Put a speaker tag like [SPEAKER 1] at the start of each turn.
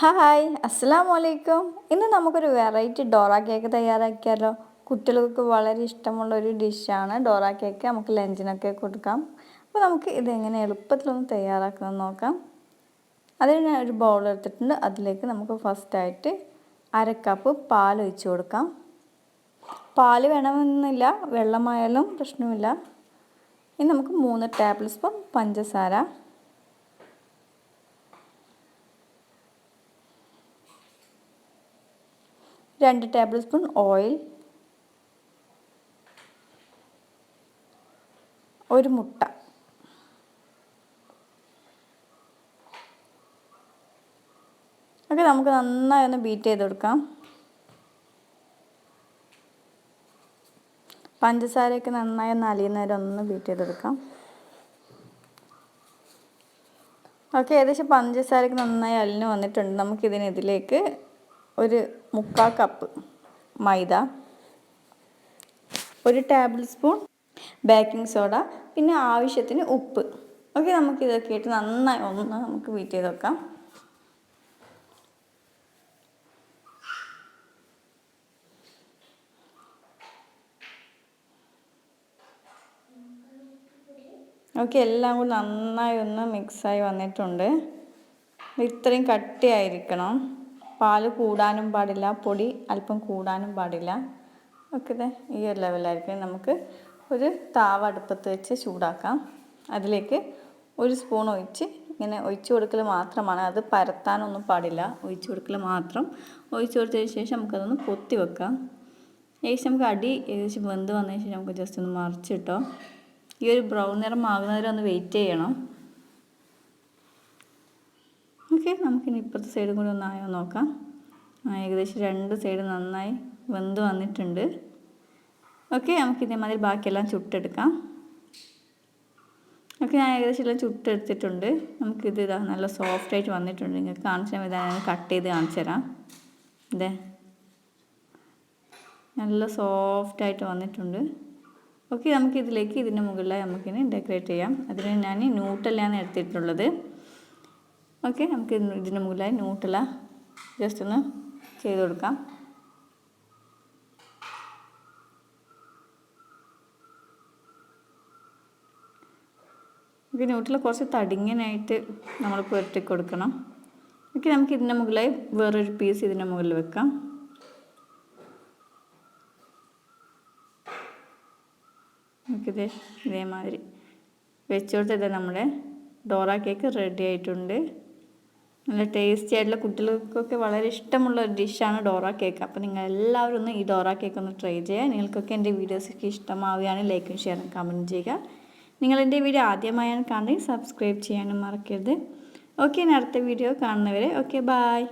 [SPEAKER 1] Hi അസ്സാം വലൈക്കും ഇന്ന് നമുക്കൊരു വെറൈറ്റി ഡോറ കേക്ക് തയ്യാറാക്കിയാലോ? കുട്ടികൾക്ക് വളരെ ഇഷ്ടമുള്ള ഒരു ഡിഷാണ്. ഡോറ കേക്ക് നമുക്ക് ലഞ്ചിനൊക്കെ കൊടുക്കാം. അപ്പോൾ നമുക്ക് ഇതെങ്ങനെ എളുപ്പത്തിലൊന്ന് തയ്യാറാക്കുന്നത് നോക്കാം. അതിന് ഞാൻ ഒരു ബൗൾ എടുത്തിട്ടുണ്ട്. അതിലേക്ക് നമുക്ക് ഫസ്റ്റായിട്ട് അര കപ്പ് പാൽ ഒഴിച്ചു കൊടുക്കാം. പാൽ വേണമെന്നില്ല വെള്ളമായാലും പ്രശ്നമില്ല. ഇനി നമുക്ക് മൂന്ന് ടേബിൾ സ്പൂൺ പഞ്ചസാര. രണ്ട് ടേബിൾ സ്പൂൺ ഓയിൽ ഒരു മുട്ട. ഓക്കെ നമുക്ക് നന്നായി ഒന്ന് ബീറ്റ് ചെയ്ത് കൊടുക്കാം. പഞ്ചസാരയൊക്കെ നന്നായി ഒന്ന് അലിയുന്നവരെ ഒന്ന് ബീറ്റ് ചെയ്തെടുക്കാം ഓക്കെ ഏകദേശം പഞ്ചസാരയൊക്കെ നന്നായി അലിഞ്ഞ് വന്നിട്ടുണ്ട്. നമുക്കിതിന് ഇതിലേക്ക് ഒരു മുക്കാൽ കപ്പ് മൈദ ഒരു ടേബിൾ സ്പൂൺ ബേക്കിംഗ് സോഡ പിന്നെ ആവശ്യത്തിന് ഉപ്പ്. ഓക്കെ നമുക്ക് ഇതൊക്കെ ഇട്ട് നന്നായി ഒന്ന് നമുക്ക് വീറ്റ് ചെയ്ത് വെക്കാം. ഓക്കെ എല്ലാം കൂടി നന്നായി ഒന്ന് മിക്സായി വന്നിട്ടുണ്ട്. ഇത്രയും കട്ടിയായിരിക്കണം. പാൽ കൂടാനും പാടില്ല പൊടി അല്പം കൂടാനും പാടില്ല. ഓക്കെ ഈ ഒരു ലെവലായിരിക്കും നമുക്ക് ഒരു താവ അടുപ്പത്ത് വെച്ച് ചൂടാക്കാം. അതിലേക്ക് ഒരു സ്പൂൺ ഒഴിച്ച് ഇങ്ങനെ ഒഴിച്ച് കൊടുക്കൽ മാത്രമാണ്. അത് പരത്താനൊന്നും പാടില്ല. ഒഴിച്ച് കൊടുക്കൽ മാത്രം. ഒഴിച്ച് കൊടുത്തതിന് ശേഷം നമുക്കതൊന്ന് പൊത്തി വെക്കാം. ഏകദേശം നമുക്ക് അടി ഏകദേശം വെന്ത് വന്നതിന് ശേഷം നമുക്ക് ജസ്റ്റ് ഒന്ന് മറിച്ചിട്ടോ. ഈ ഒരു ബ്രൗൺ നിറം ആകുന്നവരെ ഒന്ന് വെയിറ്റ് ചെയ്യണം. ഓക്കെ നമുക്കിനി ഇപ്പുറത്തെ സൈഡും കൂടി ഒന്ന് ആയോ നോക്കാം. ഏകദേശം രണ്ട് സൈഡ് നന്നായി വെന്ത് വന്നിട്ടുണ്ട്. ഓക്കെ നമുക്ക് ഇതേമാതിരി ബാക്കിയെല്ലാം ചുട്ടെടുക്കാം. ഓക്കെ ഞാൻ ഏകദേശം എല്ലാം ചുട്ടെടുത്തിട്ടുണ്ട്. നമുക്കിത് ഇതാ നല്ല സോഫ്റ്റ് ആയിട്ട് വന്നിട്ടുണ്ട്. നിങ്ങൾക്ക് കാണിച്ചു തരാം ഇതാ ഞാൻ കട്ട് ചെയ്ത് കാണിച്ചു തരാം. ഇതേ. നല്ല സോഫ്റ്റ് ആയിട്ട് വന്നിട്ടുണ്ട്. ഓക്കെ നമുക്കിതിലേക്ക് ഇതിന്റെ മുകളിലായി നമുക്കിനി ഡെക്കറേറ്റ് ചെയ്യാം. അതിന് ഞാൻ ന്യൂട്ടലാണ് എടുത്തിട്ടുള്ളത്. ഓക്കെ നമുക്ക് ഇതിന് മുകളിലായി ന്യൂട്ടില ജസ്റ്റ് ഒന്ന് ചെയ്ത് കൊടുക്കാം. ഓക്കെ ന്യൂട്ടല കുറച്ച് തടിങ്ങനായിട്ട് നമ്മൾ പുരട്ടി കൊടുക്കണം. ഓക്കെ നമുക്ക് ഇതിന്റെ മുകളിലായി വേറൊരു പീസ് ഇതിന്റെ മുകളിൽ വെക്കാം. നമുക്കിത് ഇതേമാതിരി വെച്ച് കൊടുത്തത് നമ്മുടെ ഡോറ കേക്ക് റെഡി ആയിട്ടുണ്ട്. നല്ല ടേസ്റ്റി ആയിട്ടുള്ള കുട്ടികൾക്കൊക്കെ വളരെ ഇഷ്ടമുള്ള ഒരു ഡിഷാണ് ഡോറ കേക്ക് അപ്പോൾ നിങ്ങൾ എല്ലാവരും ഒന്ന് ഈ ഡോറ കേക്ക് ഒന്ന് ട്രൈ ചെയ്യുക. നിങ്ങൾക്കൊക്കെ എന്റെ വീഡിയോസൊക്കെ ഇഷ്ടമാവുകയാണെങ്കിൽ ലൈക്കും ഷെയറും കമന്റ് ചെയ്യുക. നിങ്ങൾ എന്റെ വീഡിയോ ആദ്യമായാണ് കാണുന്നത് സബ്സ്ക്രൈബ് ചെയ്യാനും മറക്കരുത്. ഓക്കെ അടുത്ത വീഡിയോ കാണുന്നവരെ ഓക്കെ ബായ്